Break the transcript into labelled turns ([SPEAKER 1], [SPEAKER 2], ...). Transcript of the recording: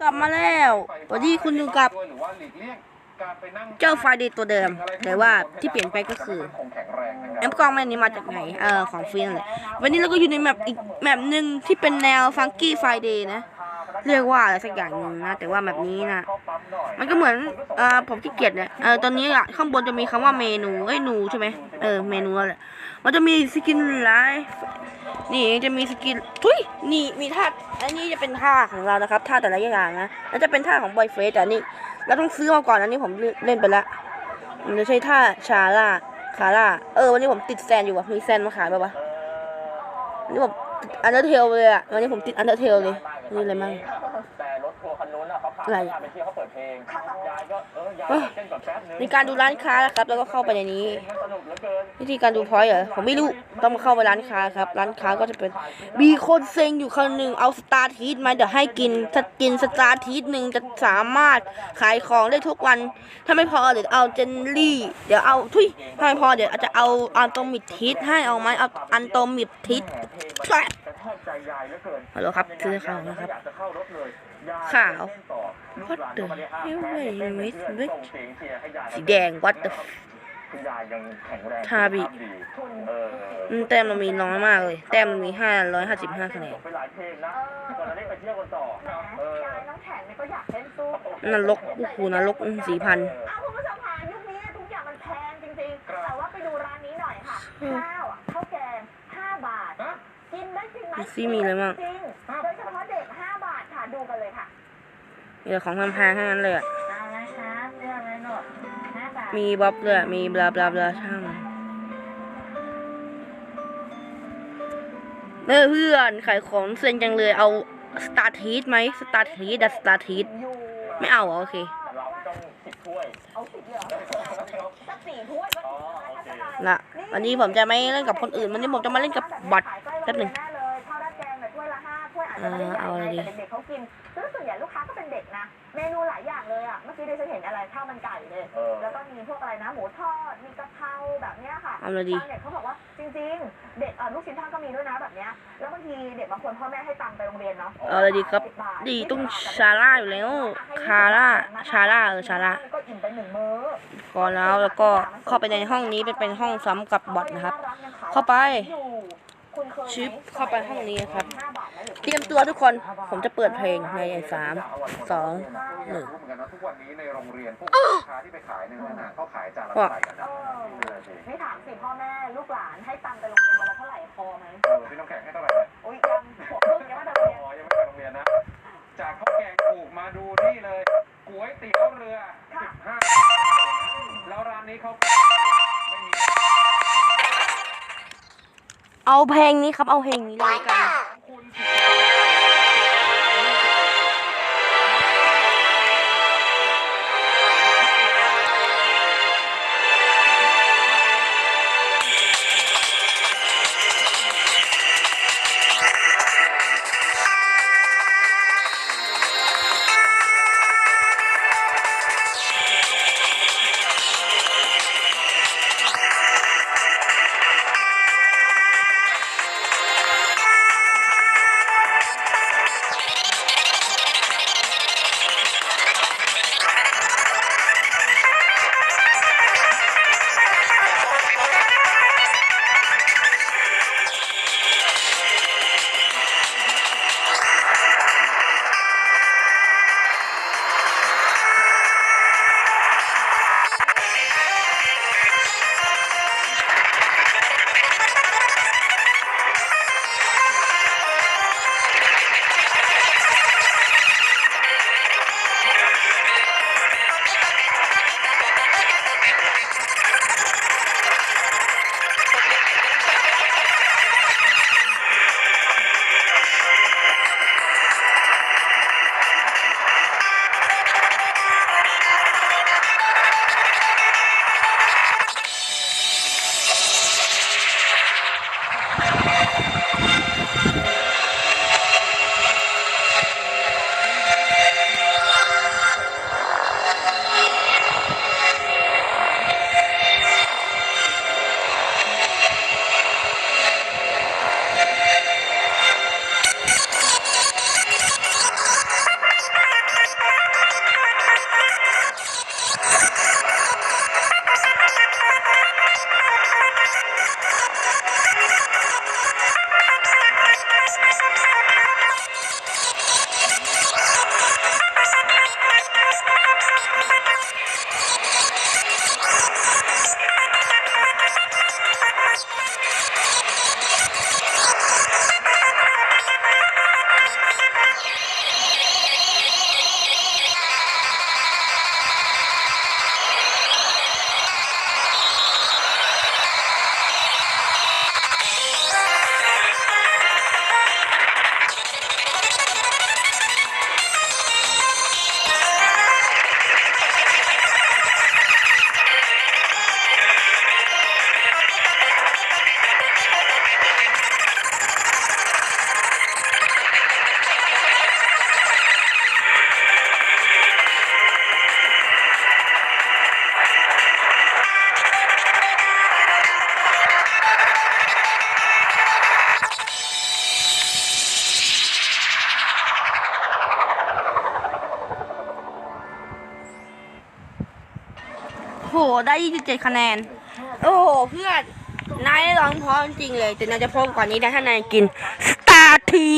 [SPEAKER 1] กลับมาแล้ววันนี้คุณอยู่กับ
[SPEAKER 2] เจ้า
[SPEAKER 1] ไฟเดย์ตัวเดิม แต่ว่าที่เปลี่ยนไปก็คือ
[SPEAKER 2] แอ
[SPEAKER 1] มกล้องแม่นี้มาจากไหน เออ ของฟรีนั่นแหละวันนี้เราก็อยู่ในแมปอีกแมปหนึ่งที่เป็นแนวฟังกี้ไฟเดย์นะ เรียกว่าอะไรสักอย่างหนึ่งนะแต่ว่าแบบนี้นะมันก็เหมือนเอ่อผมขี้เกียจเนี่ยเออตอนนี้อะข้างบนจะมีคำว่าเมนูเอ้ยนูใช่ไหมเออเมนูแหละมันจะมีสกินไลฟ์นี่จะมีสกินทุยนี่มีท่าอันนี้จะเป็นท่าของเรานะครับท่าแต่ละอย่างนะแล้วจะเป็นท่าของบอยเฟสแต่นี่เราต้องซื้อมาก่อนอันนี้ผมเล่นไปแล้วมันจะใช้ท่าชาร่าคาร่าเออวันนี้ผมติดแซนอยู่วะมีแซนมาขายป่าวะวันนี้ผมอันเดอร์เทลเลยอะวันนี้ผมติดอันเดอร์เทลเลย นี่อะไรมั่ง
[SPEAKER 2] แต่รถทัวร์คันนู้นน่ะเขาพา
[SPEAKER 1] อะไร
[SPEAKER 2] ยายไปเที่ยวเขาเปิดเพลงยายก็เออยาย
[SPEAKER 1] เอ้ย
[SPEAKER 2] เต้นก่อนแป๊บนึง
[SPEAKER 1] มีการดูร้านค้านะครับ แล้วก็เข้าไปในนี้
[SPEAKER 2] มันสนุกเหลือเกิน
[SPEAKER 1] วิธีการดูพอยต์เหรอผมไม่รู้ต้องมาเข้าไปร้านค้าครับ ร้านค้าก็จะเป็นมีคนเซ็งอยู่คนหนึ่งเอาสตาร์ทีสมาเดี๋ยวให้กินถ้ากินสตาร์ทีสหนึ่งจะสามารถขายของได้ทุกวัน ถ้าไม่พอเดี๋ยวเอาเจนลี่ เดี๋ยวเอาทุยถ้าไม่พอเดี๋ยวอาจจะเอาอันโตมิดทิสให้เอาไหมเอาอันโตมิดทิส แป๊ะ
[SPEAKER 2] แต่ชอบใจยายเหลือเกิน
[SPEAKER 1] ฮัลโหลครับซื้อข้าวนะครับ
[SPEAKER 2] อยากจะเข้ารถเลยยย
[SPEAKER 1] ขาว
[SPEAKER 2] เล่นต่อลูก
[SPEAKER 1] What
[SPEAKER 2] หลาน
[SPEAKER 1] the
[SPEAKER 2] ก็ไม่ได้ห้าม
[SPEAKER 1] hell
[SPEAKER 2] แพ้เด็กเล่นเป็นเพื่อน
[SPEAKER 1] wait, wait.
[SPEAKER 2] ส่งเสียงเชียร์ให้ยาย
[SPEAKER 1] สีแดง what the
[SPEAKER 2] คุณยายยังแข็งแรง
[SPEAKER 1] ทาบิ
[SPEAKER 2] สุขภพดีเออ
[SPEAKER 1] อืมแต้มมันมีน้อยมากเลย แต้มมันมีห้าร้อยห้าสิบห้าคะแนน
[SPEAKER 2] ไปหลายเพลงนะก่อนจะได้ไปเที่ยวกันต่อเออยา
[SPEAKER 3] ยน้องแข็งเนี่ยก็อยากเล่นสู้
[SPEAKER 1] นรกโอ้โหนรกสี่พัน
[SPEAKER 3] อ้าวคุณผู้ชมค่ะยุคนี้ทุกอย่างมันแพงจริงๆ แต่ว่าไปดูร้านนี้หน่อยค่ะ ข้าวอะข้าวแกง 5 บาท
[SPEAKER 2] ฮะ
[SPEAKER 3] กิน ได้จริงไหม
[SPEAKER 1] ดูสิมีอะไรบ้าง
[SPEAKER 3] จริงโดยเฉพาะเด็ก5บาทค่ะดูกันเลยค่ะ
[SPEAKER 1] มีแต่ของแพงๆทั้งนั้นเลยอะ
[SPEAKER 3] เอาละครับเรื่องอะไรหนด5บาท
[SPEAKER 1] มีบ๊อบเลยอะมีบลาบลาบลาช่างเออเพื่อนขายของเซ็นจังเลยเอาสตาร์ทีสไหมสตาร์ทีสดัสตาร์ทีส
[SPEAKER 3] อยู่
[SPEAKER 1] ไม่เอาเหรอโอเค
[SPEAKER 2] เราต้องสิบถ้วย
[SPEAKER 3] เอาสิบเหรอสักสี่ถ้วยก็
[SPEAKER 2] อ๋อ
[SPEAKER 3] ดี
[SPEAKER 2] โอเค
[SPEAKER 1] ละวันนี้ผมจะไม่เล่นกับคนอื่น วันนี้ผมจะมาเล่นกับบัตรแป๊บหนึ่ง
[SPEAKER 3] แน่เล ห้าถ้วยอาจจะไม่ได้ใหญ่
[SPEAKER 1] อ่าเอาอะไรดี
[SPEAKER 3] ไงแต่เด็กๆเขากินซึ่งส่วนใหญ่ลูกค้าก็เป็นเด็กนะ เมนูหลายอย่างเลยอะ เมื่อกี้ดิฉันเห็นอะไรข้าวมันไก่เลย
[SPEAKER 2] เออ
[SPEAKER 3] แล้วก็มีพวกอะไรนะ หมูทอด มีกะเพราแบบเนี้ยค่ะ
[SPEAKER 1] เอาเลยดี
[SPEAKER 3] ชาวเน็ตเขาบอกว่าจริง ๆ เด็กเอ่อลูกชิ้นทอดก็มีด้วยนะแบบเนี้ย แล้วบางทีเด็กบางคนพ่อแม่ให้ตังค์ไปโรงเรียนเนาะ
[SPEAKER 1] เอาเลยดีครับ
[SPEAKER 3] 10บาท
[SPEAKER 1] ดีต้อง
[SPEAKER 3] 20บาท
[SPEAKER 1] ชาร่าอยู่แล้ว คาร่า ชาร่าเออชาร่า
[SPEAKER 3] ก็อิ่มไปหนึ่งมื้อ
[SPEAKER 1] ก่อนแล้วแล้วก็เข้าไปในห้องนี้เป็นเป็นห้องซ้ำกับบอทนะครับ เข้าไป ชิปเข้าไปห้องนี้ครับ เตรียมตัวทุกคนผมจะเปิดเพลงในสามสองหนึ่ง
[SPEAKER 2] รู้เหมือนกันว่าทุกวันนี้ในโรงเรียนพวกลูกค้าที่ไปขายในนั้นน่ะเขาขายจานละเท่าไหร่กัน
[SPEAKER 3] เอ
[SPEAKER 2] นะ
[SPEAKER 3] อนี่ถามสิพ่อแม่ลูกหลานให้ตังค์ไปโรงเรียนวันละเท่าไหร่พอไหม
[SPEAKER 2] เออพี่น้ำแข็งให้เท่าไหร่นะ
[SPEAKER 3] อุ้ยยังหัวเพิ่งยังไม่ได้โรงเรียน
[SPEAKER 2] อ๋อยังไม่ไปโรงเรียนนะจากข้าวแกงถูกมาดูนี่เลยก๋วยเตี๋ยวเรือ15แล้วร้านนี้เขา
[SPEAKER 1] เอาเพลงนี้ครับ เอาเพลงนี้เลยกัน โห ได้ 27 คะแนน โอ้โห เพื่อน นายร้องเพราะจริงเลย แต่นายจะพร้อมกว่านี้ได้ถ้านายกินสตาร์ที